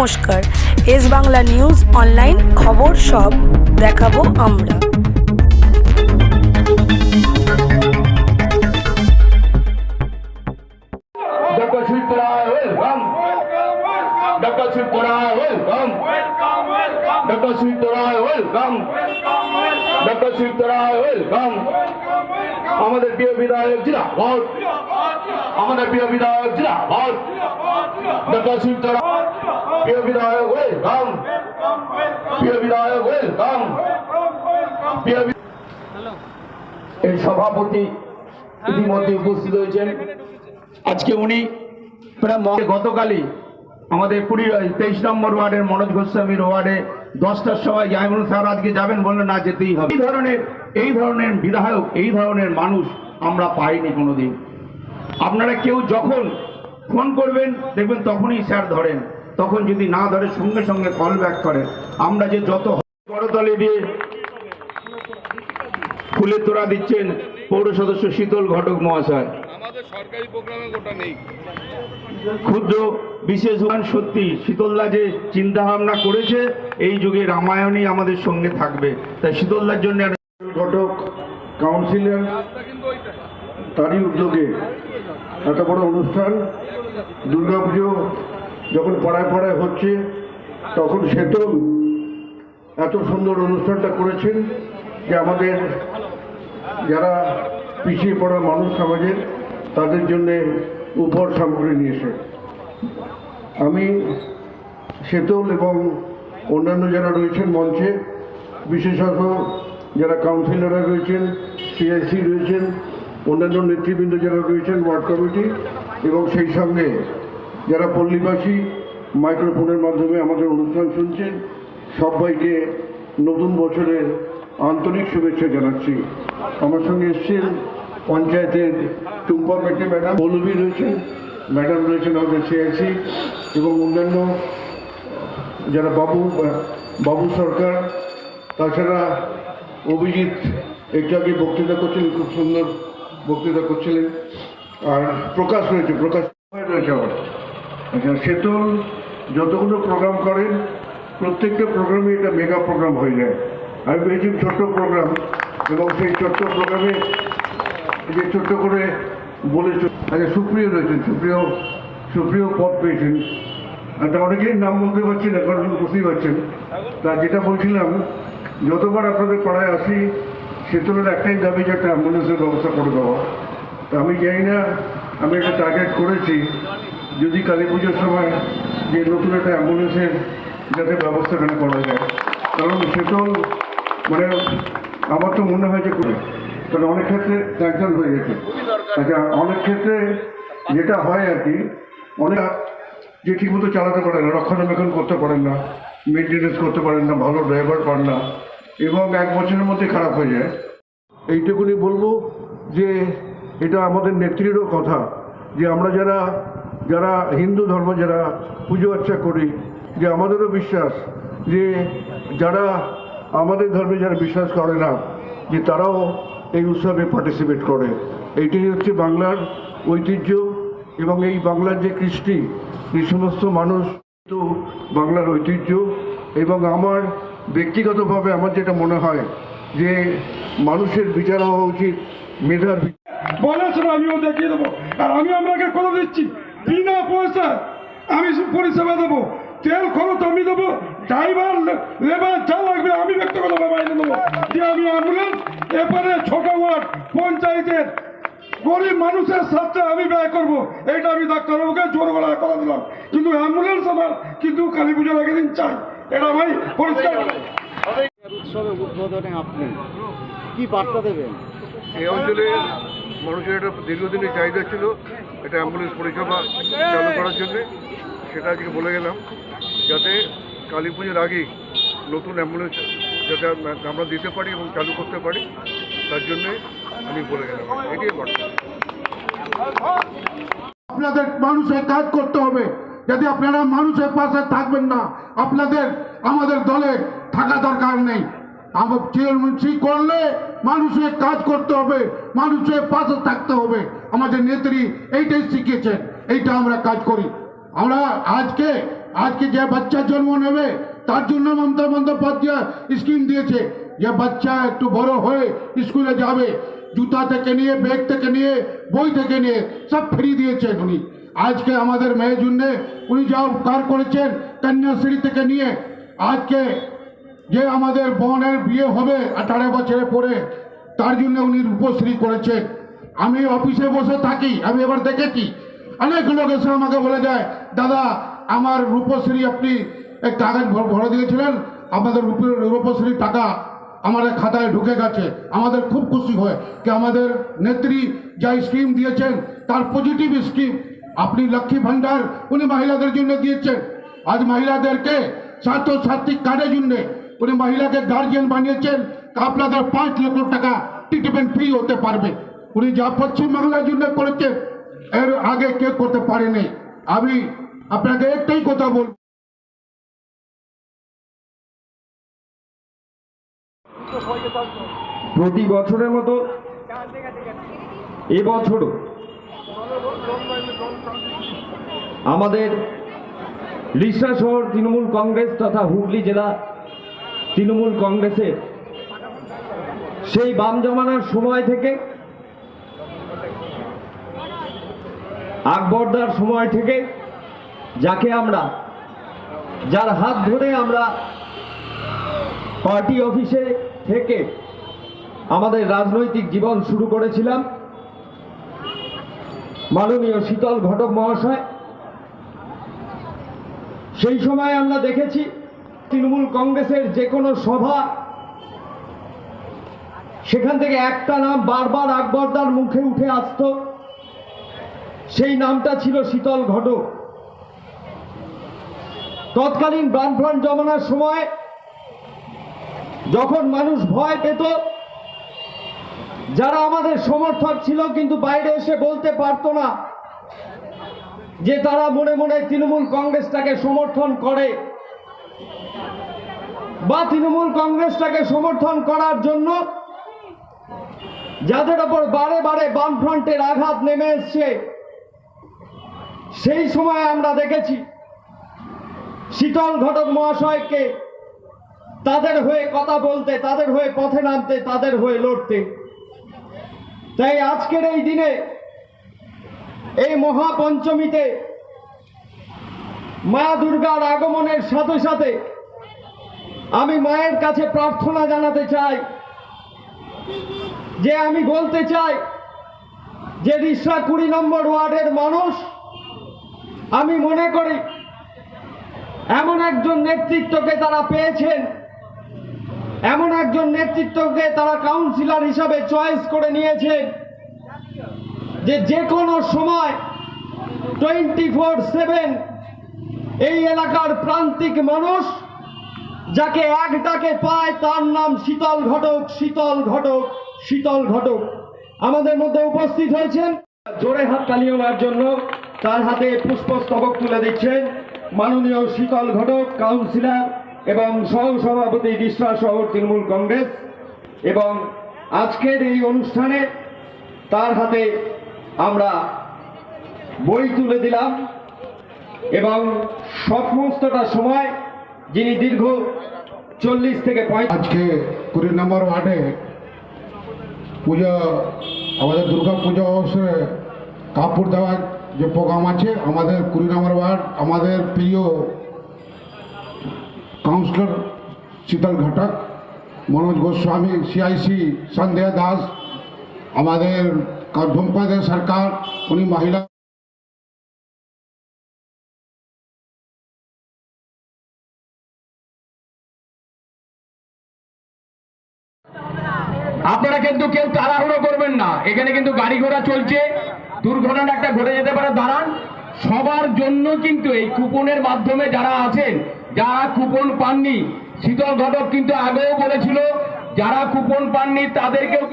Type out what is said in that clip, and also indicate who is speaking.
Speaker 1: নমস্কার। S Bangla news online খবর সব দেখাবো আমরা.
Speaker 2: আমাদের প্রিয় বিধায়ক জিরাবাদ আমাদের প্রিয় বিধায়ক জিরাবাদ ডক্টর সুতরা প্রিয় বিধায়ক ওয়েলকাম প্রিয় বিধায়ক ওয়েলকাম প্রিয় এর সভাপতি ইতিমধ্যে উপস্থিত হয়েছেন। আজকে উনি প্রায় গতকালই আমাদের কুড়ি তেইশ নম্বর ওয়ার্ডের মনোজ গোস্বামীর ওয়ার্ডে দশটার সময় জাইমুল স্যার আজকে যাবেন বললেন না যেতেই হবে। এই ধরনের এই ধরনের বিধায়ক এই ধরনের মানুষ আমরা পাইনি কোনোদিন। আপনারা কেউ যখন ফোন করবেন দেখবেন তখনই স্যার ধরেন। তখন যদি না ধরে সঙ্গে সঙ্গে কল ব্যাক করে আমরা যে যত করতলে দিয়ে ফুলের তোড়া দিচ্ছেন পৌর সদস্য শীতল ঘটক মহাশয়। ক্ষুদ্র বিশেষ গান সত্যি শীতলদা যে চিন্তা ভাবনা করেছে এই যুগে রামায়ণই আমাদের সঙ্গে থাকবে। তাই শীতলদার জন্য একটা
Speaker 3: ঘটক কাউন্সিলর তারই উদ্যোগে এত বড় অনুষ্ঠান দুর্গাপুজো যখন পাড়ায় পাড়ায় হচ্ছে, তখন সেতন এত সুন্দর অনুষ্ঠানটা করেছেন যে আমাদের যারা পিছিয়ে পড়া মানুষ সমাজের, তাদের জন্যে উপহার সামগ্রী নিয়েছে। আমি সেতল এবং অন্যান্য যারা রয়েছেন মঞ্চে, বিশেষত যারা কাউন্সিলররা রয়েছেন, সিআইসি রয়েছেন, অন্যান্য নেতৃবৃন্দ যারা রয়েছেন, ওয়ার্ড কমিটি এবং সেই সঙ্গে যারা পল্লীবাসী মাইক্রোফোনের মাধ্যমে আমাদের অনুষ্ঠান শুনছেন, সবাইকে নতুন বছরের আন্তরিক শুভেচ্ছা জানাচ্ছি। আমার সঙ্গে এসছেন পঞ্চায়েতের টুম্পা মেটে ম্যাডাম। মৌলবী রয়েছেন, ম্যাডাম রয়েছেন আমাদের সিআইসি এবং অন্যান্য যারা বাবু বাবু সরকার, তাছাড়া অভিজিৎ একটু আগে বক্তৃতা করছিলেন, খুব সুন্দর বক্তৃতা করছিলেন। আর প্রকাশ রয়েছে প্রকাশ। রয়েছে আবার। আচ্ছা সেতল যতগুলো প্রোগ্রাম করেন প্রত্যেকটা প্রোগ্রামে এটা মেগা প্রোগ্রাম হয়ে যায়। আমি পেয়েছি ছোট্ট প্রোগ্রাম এবং সেই ছোট্ট প্রোগ্রামে যে ছোট্ট করে বলে আচ্ছা সুপ্রিয় রয়েছেন, সুপ্রিয় সুপ্রিয় পদ পেয়েছেন। তা অনেকেই নাম বলতে পারছি না, কারণ বুঝতেই পারছেন। তা যেটা বলছিলাম, যতবার আপনাদের পাড়ায় আসি সেতুলের একটাই দাবি যে একটা অ্যাম্বুলেন্সের ব্যবস্থা করে দেওয়া। তা আমি জানি না, আমি একটা টার্গেট করেছি। যদি কালী পুজোর সময় যে নতুন একটা অ্যাম্বুলেন্সের যাতে ব্যবস্থা এখানে করা যায়, কারণ সেতল মানে আমার তো মনে হয় যে করে কারণ অনেক ক্ষেত্রে ক্যান্সেল হয়ে গেছে। আচ্ছা অনেক ক্ষেত্রে যেটা হয় আর কি, অনেক যে ঠিকমতো চালাতে পারে না, রক্ষণাবেক্ষণ করতে পারেন না মেনটেনেন্স করতে পারেন না, ভালো ড্রাইভার পান না, এবং এক বছরের মধ্যে খারাপ হয়ে যায়। এইটুকুনি বলব যে এটা আমাদের নেত্রীরও কথা, যে আমরা যারা যারা হিন্দু ধর্ম, যারা পুজো আর্চা করি, যে আমাদেরও বিশ্বাস যে যারা আমাদের ধর্মে যারা বিশ্বাস করে না, যে তারাও এই উৎসবে পার্টিসিপেট করে। এইটাই হচ্ছে বাংলার ঐতিহ্য এবং এই বাংলার যে কৃষ্টি, এই সমস্ত মানুষ তো বাংলার ঐতিহ্য এবং আমার ব্যক্তিগতভাবে আমার যেটা মনে হয় যে মানুষের বিচার হওয়া উচিত, মেধার বিচার।
Speaker 4: বলেছিল আমিও দেখিয়ে দেবো। আর আমি আপনাকে করে দিচ্ছি বিনা পয়সা আমি পরিষেবা দেবো। তেল খরচ আমি দেবো, ড্রাইভার লেবার যা লাগবে আমি ব্যক্তিগতভাবে বাইরে দেবো। যে আমি অ্যাম্বুলেন্স এপারে ছোট ওয়ার্ড, পঞ্চায়েতের গরিব মানুষের স্বার্থে আমি ব্যয় করব। এইটা আমি ডাক্তারবাবুকে জোর গলায় করে দিলাম। কিন্তু অ্যাম্বুলেন্স আমার, কিন্তু কালী পুজোর আগের দিন চাই। এটা ভাই, পরিষ্কার
Speaker 5: উৎসবে উদ্বোধনে আপনি কি বার্তা দেবেন?
Speaker 3: এই অঞ্চলের মানুষের একটা দীর্ঘদিনের চাহিদা ছিল একটা অ্যাম্বুলেন্স পরিষেবা চালু করার জন্য। সেটা আজকে বলে গেলাম, যাতে কালী পুজোর আগেই নতুন অ্যাম্বুলেন্স যাতে আমরা দিতে পারি এবং চালু করতে পারি, তার জন্যে আমি বলে গেলাম। এটাই বার্তা
Speaker 6: আপনাদের মানুষের কাজ করতে হবে, যদি আপনারা মানুষের পাশে থাকবেন না, আপনাদের, আমাদের দলে থাকা দরকার নেই। আমার চেয়ারম্যানসি করলে মানুষের কাজ করতে হবে, মানুষের পাশে থাকতে হবে। আমাদের নেত্রী এইটাই শিখিয়েছেন, এইটা আমরা কাজ করি। আমরা আজকে আজকে যে বাচ্চা জন্ম নেবে, তার জন্য মমতা বন্দ্যোপাধ্যায় স্কিম দিয়েছে। যে বাচ্চা একটু বড় হয়ে স্কুলে যাবে, জুতা থেকে নিয়ে ব্যাগ থেকে নিয়ে, বই থেকে নিয়ে, সব ফ্রি দিয়েছেন উনি। আজকে আমাদের মেয়ের জন্য উনি যা উপকার করেছেন, কন্যাশ্রী থেকে নিয়ে, আজকে যে আমাদের বোনের বিয়ে হবে আঠারো বছরে পরে, তার জন্য উনি রূপশ্রী করেছেন আমি অফিসে বসে থাকি, আমি এবার দেখেছি। অনেক লোক এসে আমাকে বলে যায় দাদা, আমার রূপশ্রী আপনি এক কাগজ ভর- দিয়েছিলেন, আমাদের রূপে- রূপশ্রী টাকা আমাদের খাতায় ঢুকে গেছে, আমাদের খুব খুশি হয় কি আমাদের নেত্রী যা স্কিম দিয়েছেন, তার পজিটিভ স্কিম আপনি লক্ষ্মী ভান্ডার উনি মহিলাদের জন্য দিয়েছেন। আজ মহিলাদেরকে সাথী কার্ডের জন্য উনি মহিলাকে গার্জিয়ান বানিয়েছেন। আপনাদের পাঁচ লক্ষ টাকা ট্রিটমেন্ট ফ্রি হতে পারবে। উনি যা পশ্চিম বাংলার জন্য করেছেন, এর আগে কেউ করতে পারেনি। আমি আপনাকে একটাই কথা বলব
Speaker 7: প্রতি বছরের মতো এবছরও আমাদের রিসা শহর, তৃণমূল কংগ্রেস তথা হুগলি জেলা তৃণমূল কংগ্রেসের সেই বাম জমানার সময় থেকে, আকবরদার সময় থেকে, যাকে আমরা, যার হাত ধরে আমরা পার্টি অফিসে থেকে আমাদের রাজনৈতিক জীবন শুরু করেছিলাম, মাননীয় শীতল ঘটক মহাশয়। সেই সময় আমরা দেখেছি তৃণমূল কংগ্রেসের যে কোনো সভা, সেখান থেকে একটা নাম বারবার আকবরদার মুখে উঠে আসতো। সেই নামটা ছিল শীতল ঘটক। তৎকালীন বামফ্রন্ট জমানার সময় যখন মানুষ ভয় পেত, যারা আমাদের সমর্থক ছিল কিন্তু বাইরে এসে বলতে পারতো না যে তারা মনে মনে তৃণমূল কংগ্রেসটাকে সমর্থন করে। বা তৃণমূল কংগ্রেসটাকে সমর্থন করার জন্য যাদের ওপর বারে বারে বামফ্রন্টের আঘাত নেমে এসছে, সেই সময় আমরা দেখেছি শীতল ঘটক মহাশয়কে তাদের হয়ে কথা বলতে, তাদের হয়ে পথে নামতে, তাদের হয়ে লড়তে। তাই আজকের এই দিনে এই মহাপঞ্চমীতে মা দুর্গার আগমনের সাথে সাথে আমি মায়ের কাছে প্রার্থনা জানাতে চাই যে আমি বলতে চাই যে রিসা কুড়ি নম্বর ওয়ার্ডের মানুষ, আমি মনে করি এমন একজন নেতৃত্বকে তারা পেয়েছেন, এমন একজন নেতৃত্বকে তারা কাউন্সিলর হিসাবে চয়েস করে নিয়েছেন যে যে কোনো সময় টোয়েন্টি ফোর সেভেন এই এলাকার প্রান্তিক মানুষ যাকে এক ডাকে পায়, তার নাম শীতল ঘটক শীতল ঘটক শীতল ঘটক। আমাদের মধ্যে উপস্থিত হয়েছেন, জোরে হাত তালি ওনার জন্য, তার হাতে পুষ্পস্তবক তুলে দিচ্ছেন মাননীয় শীতল ঘটক, কাউন্সিলর এবং সহ সভাপতি ডিসরা শহর তৃণমূল কংগ্রেস। এবং আজকের এই অনুষ্ঠানে তার হাতে আমরা বই তুলে দিলাম এবং সমস্তটা সময় যিনি দীর্ঘ চল্লিশ থেকে
Speaker 6: আজকে কুড়ি নম্বর ওয়ার্ডে পুজো, আমাদের দুর্গা পুজো অবসরে কাপড় দেওয়ার যে প্রোগ্রাম আছে, আমাদের কুড়ি নম্বর ওয়ার্ড, আমাদের প্রিয় কাউন্সিলর শীতল ঘটক, মনোজ গোস্বামী সিআইসি সন্ধ্যা দাস, আমাদের ঝুম্পা সরকার, উনি মহিলা
Speaker 2: আপনারা কিন্তু কেউ তাড়াহুড়ো করবেন না। এখানে কিন্তু গাড়ি ঘোড়া চলছে। দুর্ঘটনা একটা ঘটে যেতে পারে, দাঁড়ান। সবার জন্য কিন্তু এই কুপনের মাধ্যমে যারা আছেন, যারা কুপন পাননি, শীতল ঘটক কিন্তু আগেও বলেছিল, যারা কুপন পাননি তাদেরকেও